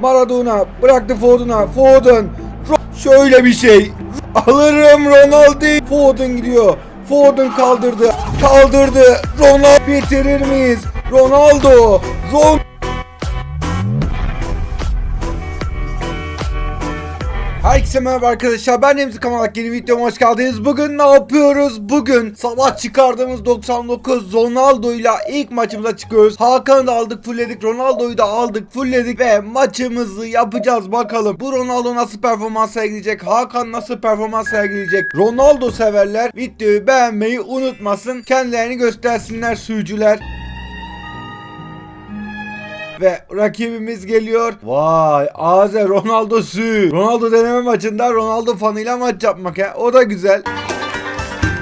Maradona bıraktı Foden'a. Foden. Şöyle bir şey. Alırım Ronaldo. Foden gidiyor. Foden kaldırdı. Kaldırdı. Ronaldo bitirir miyiz? Ronaldo. Ron Herkese merhaba arkadaşlar ben Remzi Kamalak yeni videoma hoş geldiniz. Bugün ne yapıyoruz? Bugün sabah çıkardığımız 99 Ronaldo ile ilk maçımıza çıkıyoruz. Hakan'ı da aldık fullledik Ronaldo'yu da aldık fullledik ve maçımızı yapacağız bakalım. Bu Ronaldo nasıl performans sergileyecek? Hakan nasıl performans sergileyecek? Ronaldo severler videoyu beğenmeyi unutmasın. Kendilerini göstersinler sürücüler. Ve rakibimiz geliyor. Vay Aze Ronaldo sü. Ronaldo deneme maçında Ronaldo fanıyla maç yapmak ya. O da güzel.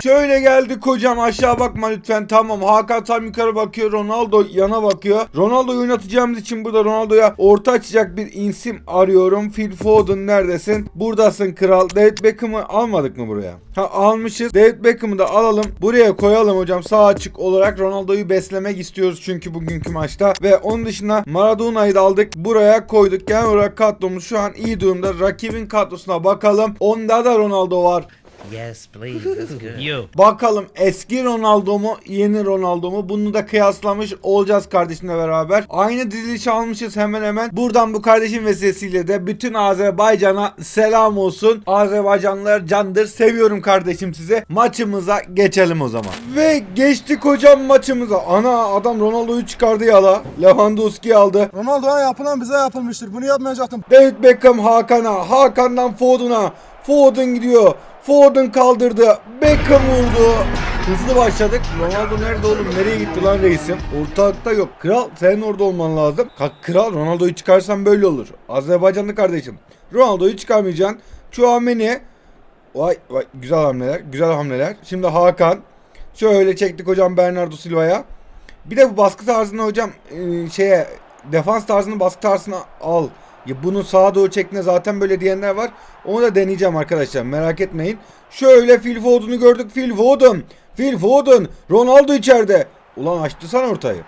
Şöyle geldi kocam. Aşağı bakma lütfen. Tamam Hakan tam yukarı bakıyor. Ronaldo yana bakıyor. Ronaldo'yu oynatacağımız için burada Ronaldo'ya orta açacak bir insim arıyorum. Phil Foden neredesin? Buradasın kral. David Beckham'ı almadık mı buraya? Ha almışız. David Beckham'ı da alalım. Buraya koyalım hocam. Sağ açık olarak Ronaldo'yu beslemek istiyoruz çünkü bugünkü maçta. Ve onun dışında Maradona'yı da aldık. Buraya koyduk. Genel olarak kadromuz şu an iyi durumda. Rakibin kadrosuna bakalım. Onda da Ronaldo var Yes, please. That's good. you. Bakalım eski Ronaldo mu yeni Ronaldo mu bunu da kıyaslamış olacağız kardeşimle beraber. Aynı dizilişi almışız hemen hemen. Buradan bu kardeşim vesilesiyle de bütün Azerbaycan'a selam olsun. Azerbaycanlılar candır. Seviyorum kardeşim size. Maçımıza geçelim o zaman. Ve geçtik hocam maçımıza. Ana adam Ronaldo'yu çıkardı yala. Lewandowski aldı. Ronaldo'ya yapılan bize yapılmıştır. Bunu yapmayacaktım. David Beckham Hakan'a. Hakan'dan Foden'a. Foden gidiyor. Foden kaldırdı. Beckham vurdu. Hızlı başladık. Ronaldo nerede oğlum? Nereye gitti lan reisim? Ortalıkta yok. Kral senin orada olman lazım. Ka- Kral Ronaldo'yu çıkarsan böyle olur. Azerbaycanlı kardeşim. Ronaldo'yu çıkarmayacaksın. Chouameni. Vay vay güzel hamleler. Güzel hamleler. Şimdi Hakan. Şöyle çektik hocam Bernardo Silva'ya. Bir de bu baskı tarzını hocam şeye defans tarzını baskı tarzına al. Ya bunu sağa doğru çekme zaten böyle diyenler var. Onu da deneyeceğim arkadaşlar merak etmeyin. Şöyle Phil Foden'u gördük. Phil Foden. Phil Foden. Ronaldo içeride. Ulan açtı sana ortayı.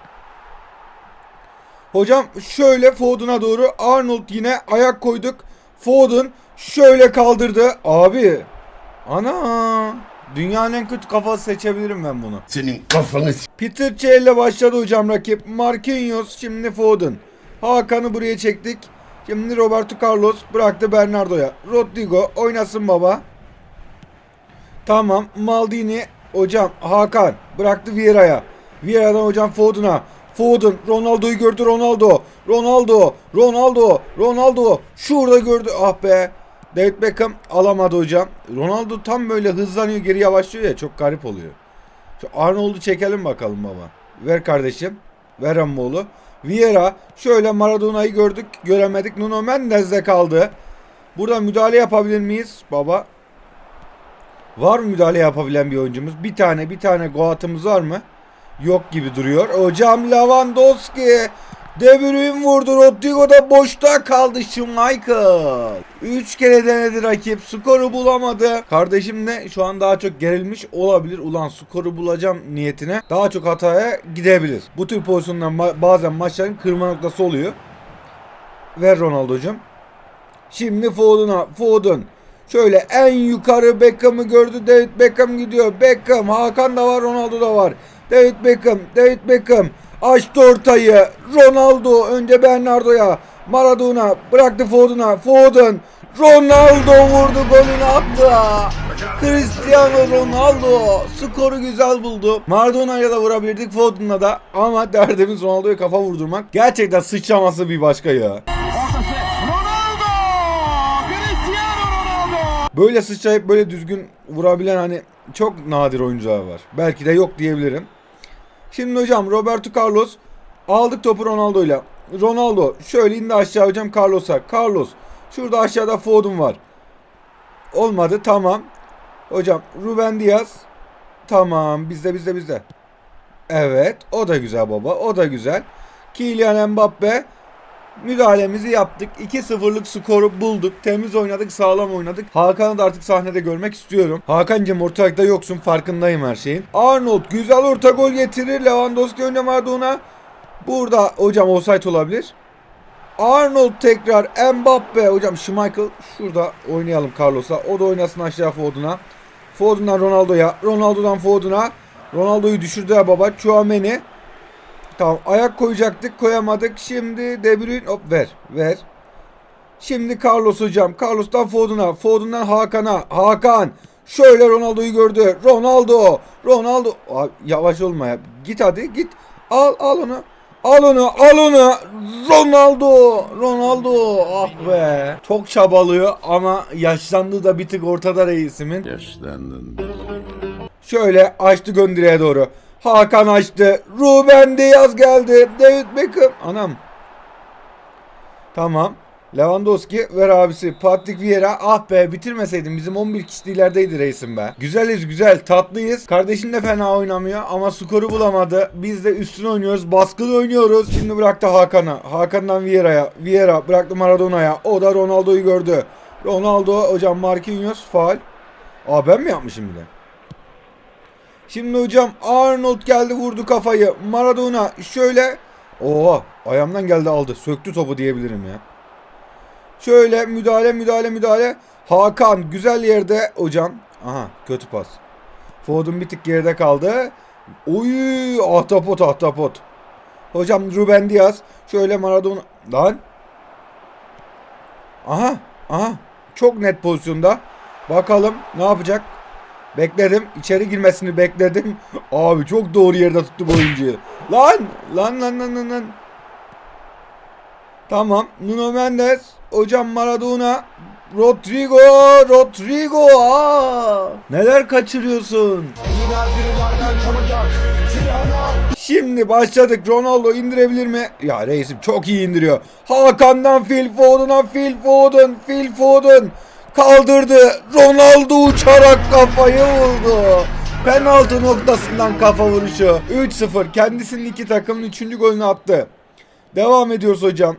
Hocam şöyle Foden'a doğru Arnold yine ayak koyduk. Foden şöyle kaldırdı. Abi. Ana. Dünyanın en kötü kafası seçebilirim ben bunu. Senin kafanı Peter Çe ile başladı hocam rakip. Marquinhos şimdi Foden. Hakan'ı buraya çektik. Şimdi Roberto Carlos bıraktı Bernardo'ya. Rodrigo oynasın baba. Tamam Maldini hocam Hakan bıraktı Vieira'ya. Vieira'dan hocam Foden'a. Foden Ronaldo'yu gördü Ronaldo. Ronaldo. Ronaldo. Ronaldo. Şurada gördü. Ah be. David Beckham alamadı hocam. Ronaldo tam böyle hızlanıyor geri yavaşlıyor ya çok garip oluyor. Şu Arnold'u çekelim bakalım baba. Ver kardeşim. Ver Ammoğlu. Vieira. Şöyle Maradona'yı gördük. Göremedik. Nuno Mendes de kaldı. Burada müdahale yapabilir miyiz baba? Var mı müdahale yapabilen bir oyuncumuz? Bir tane bir tane Goat'ımız var mı? Yok gibi duruyor. Hocam Lewandowski. De Bruyne vurdu. Rodrigo da boşta kaldı Schmeichel. Üç kere denedi rakip. Skoru bulamadı. Kardeşim de şu an daha çok gerilmiş olabilir. Ulan skoru bulacağım niyetine. Daha çok hataya gidebilir. Bu tür pozisyonlar bazen maçların kırma noktası oluyor. Ver Ronaldo'cum. Şimdi Foden'a. Foden. Şöyle en yukarı Beckham'ı gördü. David Beckham gidiyor. Beckham. Hakan da var. Ronaldo da var. David Beckham. David Beckham. Açtı ortayı. Ronaldo. Önce Bernardo'ya. Maradona. Bıraktı Foden'a. Foden. Ronaldo vurdu. Golünü attı. Cristiano Ronaldo. Skoru güzel buldu. Maradona'ya da vurabilirdik. Foden'la da. Ama derdimiz Ronaldo'ya kafa vurdurmak. Gerçekten sıçraması bir başka ya. Böyle sıçrayıp böyle düzgün vurabilen hani çok nadir oyuncular var. Belki de yok diyebilirim. Şimdi hocam Roberto Carlos aldık topu Ronaldo'yla. Ronaldo şöyle indi aşağı hocam Carlos'a. Carlos şurada aşağıda Foden var. Olmadı tamam. Hocam Ruben Diaz. Tamam bizde bizde bizde. Evet o da güzel baba o da güzel. Kylian Mbappe Müdahalemizi yaptık. 2-0'lık skoru bulduk. Temiz oynadık, sağlam oynadık. Hakan'ı da artık sahnede görmek istiyorum. Hakan'cım ortalıkta yoksun, farkındayım her şeyin. Arnold güzel orta gol getirir. Lewandowski önce Maradona. Burada hocam offside olabilir. Arnold tekrar Mbappe. Hocam Schmeichel şurada oynayalım Carlos'a. O da oynasın aşağı Foden'a. Foden'dan Ronaldo'ya. Ronaldo'dan Foden'a. Ronaldo'yu düşürdü ya baba. Chouameni. Tamam ayak koyacaktık koyamadık. Şimdi De Bruyne hop ver ver. Şimdi Carlos hocam. Carlos'tan Foden'a. Foden'dan Hakan'a. Hakan. Şöyle Ronaldo'yu gördü. Ronaldo. Ronaldo. Abi, yavaş olma ya. Git hadi git. Al al onu. Al onu al onu. Ronaldo. Ronaldo. Ah be. Çok çabalıyor ama yaşlandığı da bir tık ortada reisimin. Yaşlandın. Şöyle açtı göndereye doğru. Hakan açtı. Ruben Diaz geldi. David Beckham. Anam. Tamam. Lewandowski ver abisi. Patrick Vieira. Ah be bitirmeseydim. Bizim 11 kişi ilerideydi reisim be. Güzeliz güzel. Tatlıyız. Kardeşin de fena oynamıyor ama skoru bulamadı. Biz de üstüne oynuyoruz. Baskılı oynuyoruz. Şimdi bıraktı Hakan'a. Hakan'dan Vieira'ya. Vieira bıraktı Maradona'ya. O da Ronaldo'yu gördü. Ronaldo hocam Marquinhos faal. Aa ben mi yapmışım bir de? Şimdi hocam Arnold geldi vurdu kafayı. Maradona şöyle. Oha ayağımdan geldi aldı. Söktü topu diyebilirim ya. Şöyle müdahale müdahale müdahale. Hakan güzel yerde hocam. Aha kötü pas. Foden bir tık geride kaldı. Oy ahtapot ahtapot. Hocam Ruben Diaz. Şöyle Maradona. Lan. Aha aha. Çok net pozisyonda. Bakalım ne yapacak. Bekledim. içeri girmesini bekledim. Abi çok doğru yerde tuttu bu oyuncuyu. Lan! Lan lan lan lan lan. Tamam. Nuno Mendes. Hocam Maradona. Rodrigo. Rodrigo. Aa! Neler kaçırıyorsun? Şimdi başladık. Ronaldo indirebilir mi? Ya reisim çok iyi indiriyor. Hakan'dan Phil Foden'a Phil Foden. Phil Foden. Kaldırdı. Ronaldo uçarak kafayı vurdu. Penaltı noktasından kafa vuruşu. 3-0. Kendisinin iki takımın üçüncü golünü attı. Devam ediyoruz hocam.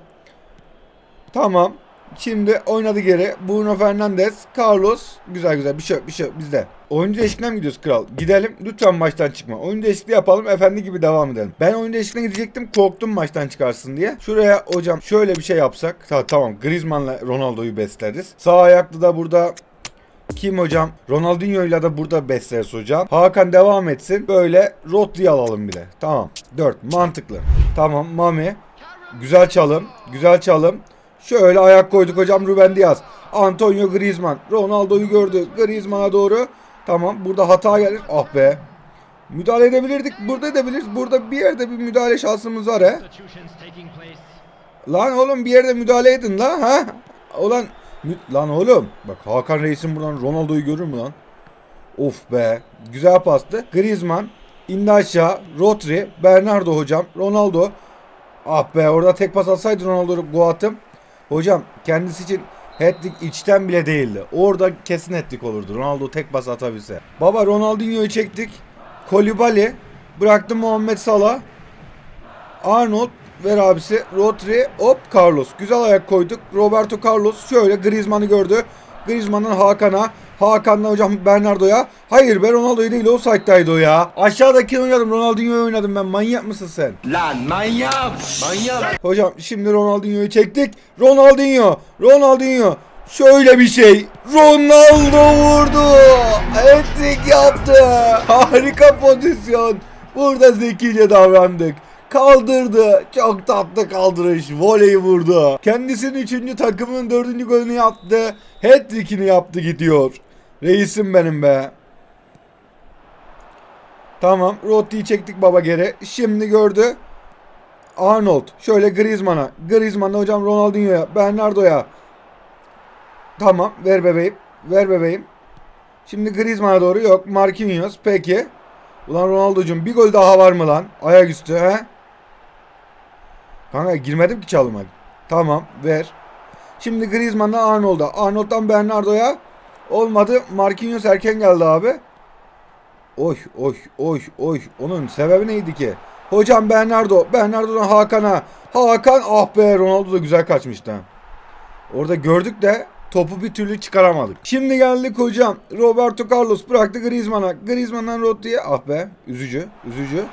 Tamam. Şimdi oynadı geri. Bruno Fernandes, Carlos. Güzel güzel bir şey bir şey yok bizde. Oyuncu değişikliğine mi gidiyoruz kral? Gidelim. Lütfen maçtan çıkma. Oyuncu değişikliği yapalım. Efendi gibi devam edelim. Ben oyuncu değişikliğine gidecektim. Korktum maçtan çıkarsın diye. Şuraya hocam şöyle bir şey yapsak. Ta, tamam. Griezmann'la Ronaldo'yu besleriz. Sağ ayaklı da burada kim hocam? Ronaldinho'yla da burada besleriz hocam. Hakan devam etsin. Böyle Rodri'yi alalım bir de. Tamam. 4. Mantıklı. Tamam. Mami. Güzel çalım. Güzel çalım. Şöyle ayak koyduk hocam Ruben Diaz. Antonio Griezmann. Ronaldo'yu gördü. Griezmann'a doğru. Tamam. Burada hata gelir. Ah be. Müdahale edebilirdik. Burada edebiliriz. Burada bir yerde bir müdahale şansımız var he. Lan oğlum bir yerde müdahale edin la ha. Ulan lan oğlum. Bak Hakan Reis'in buradan Ronaldo'yu görür mü lan? Of be. Güzel pastı. Griezmann. indi aşağı. Rodri. Bernardo hocam. Ronaldo. Ah be orada tek pas atsaydı Ronaldo gol attım. Hocam kendisi için hat-trick içten bile değildi. Orada kesin hat-trick olurdu. Ronaldo tek pas atabilse. Baba Ronaldinho'yu çektik. Kolibali. Bıraktı Muhammed Salah. Arnold ver abisi. Rodri hop Carlos. Güzel ayak koyduk. Roberto Carlos şöyle Griezmann'ı gördü. Griezmann'dan Hakan'a. Hakan'dan hocam Bernardo'ya. Hayır be Ronaldo'yu değil o site'daydı o ya. Aşağıdaki oynadım. Ronaldinho'yu oynadım ben. Manyak mısın sen? Lan manyak! Manyak! Hocam şimdi Ronaldinho'yu çektik. Ronaldinho. Ronaldinho. Şöyle bir şey. Ronaldo vurdu. Hat-trick yaptı. Harika pozisyon. Burada zekice davrandık. Kaldırdı. Çok tatlı kaldırış. Voleyi vurdu. Kendisinin 3. takımının 4. golünü yaptı. Hat-trick'ini yaptı gidiyor. Reisim benim be. Tamam. Rotti'yi çektik baba geri. Şimdi gördü. Arnold. Şöyle Griezmann'a. Griezmann'a hocam Ronaldinho'ya. Bernardo'ya. Tamam. Ver bebeğim. Ver bebeğim. Şimdi Griezmann'a doğru. Yok. Marquinhos. Peki. Ulan Ronaldo'cum bir gol daha var mı lan? Ayaküstü he? Kanka girmedim ki çalıma. Tamam. Ver. Şimdi Griezmann'dan Arnold'a. Arnold'dan Bernardo'ya. Olmadı. Marquinhos erken geldi abi. Oy oy oy oy. Onun sebebi neydi ki? Hocam Bernardo. Bernardo'dan Hakan'a. Hakan ah be Ronaldo da güzel kaçmıştı. Orada gördük de topu bir türlü çıkaramadık. Şimdi geldik hocam. Roberto Carlos bıraktı Griezmann'a. Griezmann'dan Rodri'ye. Ah be üzücü üzücü.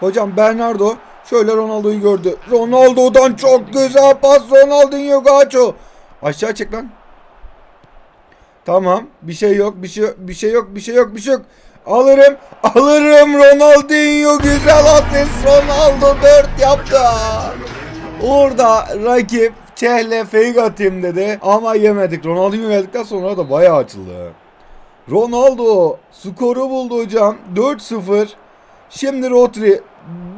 Hocam Bernardo Şöyle Ronaldo'yu gördü. Ronaldo'dan çok güzel pas Ronaldinho Gacho. Aşağı çek lan. Tamam. Bir şey yok. Bir şey. Bir şey yok. Bir şey yok. Bir şey yok. Alırım. Alırım Ronaldinho güzel asist Ronaldo 4 yaptı. Orada rakip Çehle fake atayım dedi ama yemedik. Ronaldinho geldikten sonra da bayağı açıldı. Ronaldo skoru buldu hocam. 4-0. Şimdi Rodri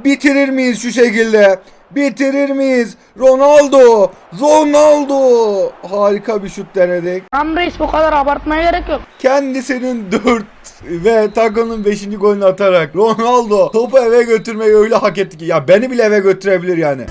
bitirir miyiz şu şekilde? Bitirir miyiz? Ronaldo! Ronaldo! Harika bir şut denedik. Reis bu kadar abartmaya gerek yok. Kendisinin 4 ve takımın 5. golünü atarak Ronaldo topu eve götürmeyi öyle hak etti ki ya beni bile eve götürebilir yani.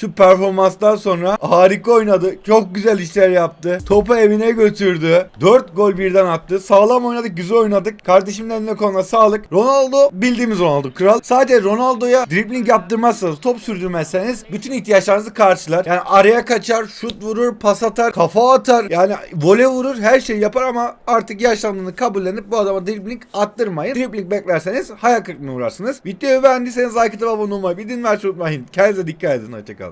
Şu performanstan sonra harika oynadı. Çok güzel işler yaptı. Topu evine götürdü. 4 gol birden attı. Sağlam oynadık, güzel oynadık. Kardeşimin eline koluna sağlık. Ronaldo bildiğimiz Ronaldo kral. Sadece Ronaldo'ya dribbling yaptırmazsanız, top sürdürmezseniz bütün ihtiyaçlarınızı karşılar. Yani araya kaçar, şut vurur, pas atar, kafa atar. Yani vole vurur, her şeyi yapar ama artık yaşlandığını kabullenip bu adama dribbling attırmayın. Dribbling beklerseniz hayal kırıklığına uğrarsınız. Videoyu beğendiyseniz like atıp abone olmayı, bildirim açmayı unutmayın. Kendinize dikkat edin. Hoşçakalın.